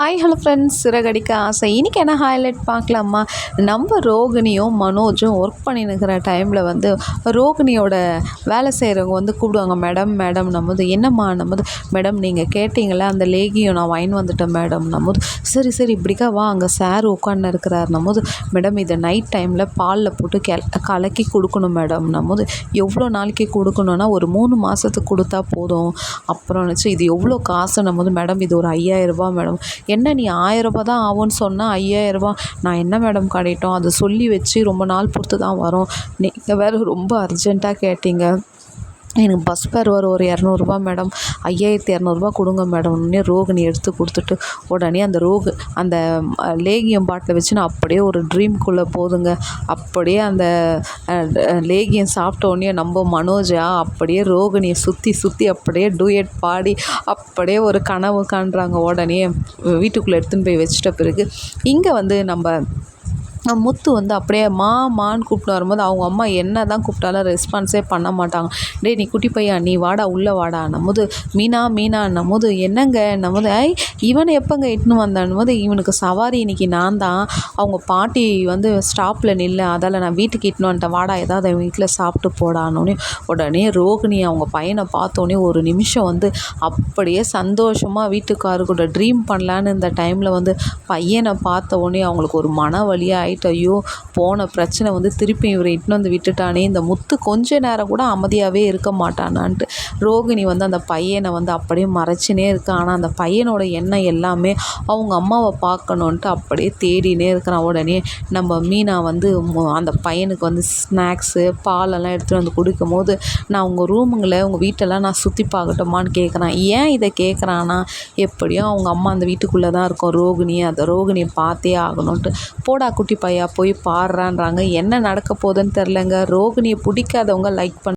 Hi hello friends Siragadikka ஆசை. இன்றைக்கி என்ன ஹைலைட் பார்க்கலாமா? நம்ம ரோகிணியும் மனோஜும் ஒர்க் பண்ணினுக்கிற டைமில் வந்து ரோகிணியோட வேலை செய்கிறவங்க வந்து கூப்பிடுவாங்க மேடம் மேடம் நம்மது என்னம்மா நம்மது மேடம் நீங்கள் கேட்டிங்களே அந்த லேகியும் நான் வாங்கி வந்துட்டேன் மேடம் நம்மது சரி சரி இப்படிக்கா வா அங்கே சார் உட்காந்து இருக்கிறார் நம்மது மேடம் இதை நைட் டைமில் பாலில் போட்டு கெ கலக்கி கொடுக்கணும் மேடம் நம்மது எவ்வளோ நாளைக்கு கொடுக்கணுன்னா ஒரு மூணு மாதத்துக்கு கொடுத்தா போதும். அப்புறம் நினச்சி இது எவ்வளோ காசு நம்மது மேடம் இது ஒரு ஐயாயிரரூபா மேடம் என்ன நீ ஆயரரூபா தான் ஆகும்னு சொன்னால் ஐயாயிரரூபா. நான் என்ன மேடம் கடையட்டும் அதை சொல்லி வச்சு ரொம்ப நாள் பொறுத்து தான் வரும். நீங்கள் வேறு ரொம்ப அர்ஜெண்ட்டாக கேட்டீங்க. எனக்கு பஸ் ஃபேர் வரும் ஒரு இரநூறுபா மேடம் ஐயாயிரத்தி இரநூறுபா கொடுங்க மேடம் உடனே ரோகிணி எடுத்து கொடுத்துட்டு உடனே அந்த ரோகு அந்த லேகியம் பாட்டில் வச்சு நான் அப்படியே ஒரு ட்ரீம்குள்ளே போதுங்க. அப்படியே அந்த லேகியம் சாப்பிட்ட உடனே நம்ம மனோஜா அப்படியே ரோகிணியை சுற்றி சுற்றி அப்படியே டூயட் பாடி அப்படியே ஒரு கனவு காண்றாங்க. உடனே வீட்டுக்குள்ளே எடுத்துன்னு போய் வச்சிட்ட பிறகு இங்கே வந்து நம்ம முத்து வந்து அப்படியே மா மான்னு கூப்பிட்டு வரும்போது அவங்க அம்மா என்ன தான் கூப்பிட்டாலும் ரெஸ்பான்ஸே பண்ண மாட்டாங்க. டேய் நீ குட்டி பையா நீ வாடா உள்ளே வாடா. நம்மது மீனா மீனா. நம்மது என்னங்க? நம்மது ஐ இவனை எப்போங்க இட்டுன்னு வந்தான்னு போது இவனுக்கு சவாரி இன்னைக்கு நான் தான். அவங்க பாட்டி வந்து ஸ்டாப்பில் நில்ல அதால் நான் வீட்டுக்கு இட்டுன்னு வந்துட்டேன். வாடா ஏதாவது வீட்டில் சாப்பிட்டு போடானோடனே உடனே ரோகிணி அவங்க பையனை பார்த்தோன்னே ஒரு நிமிஷம் வந்து அப்படியே சந்தோஷமாக வீட்டுக்காரு கூட ட்ரீம் பண்ணலான்னு இந்த டைமில் வந்து பையனை பார்த்த உடனே அவங்களுக்கு ஒரு மன வழியாக சொல்லிட்டு ஐயோ போன பிரச்சனை வந்து திருப்பி இவரை இட்டுன்னு வந்து விட்டுட்டானே இந்த முத்து கொஞ்ச நேரம் கூட அமைதியாகவே இருக்க மாட்டானான்ட்டு. ரோகிணி வந்து அந்த பையனை வந்து அப்படியே மறைச்சினே இருக்கு. ஆனால் அந்த பையனோட எண்ணம் எல்லாமே அவங்க அம்மாவை பார்க்கணுன்ட்டு அப்படியே தேடினே இருக்கிறான். உடனே நம்ம மீனா வந்து அந்த பையனுக்கு வந்து ஸ்நாக்ஸு பாலெல்லாம் எடுத்துகிட்டு வந்து கொடுக்கும் போது நான் உங்கள் ரூமுங்களை உங்கள் வீட்டெல்லாம் நான் சுற்றி பார்க்கட்டுமான்னு கேட்குறான் ஏன் இதை கேட்குறான்னா எப்படியும் அவங்க அம்மா அந்த வீட்டுக்குள்ளே தான் இருக்கும். ரோகிணி அந்த ரோகிணியை பார்த்தே ஆகணுன்ட்டு. போடா குட்டி பையா போய் பாடுறான்றாங்க. என்ன நடக்க போகுதுன்னு தெரிலங்க ரோகிணியை பிடிக்காதவங்க லைக் பண்ண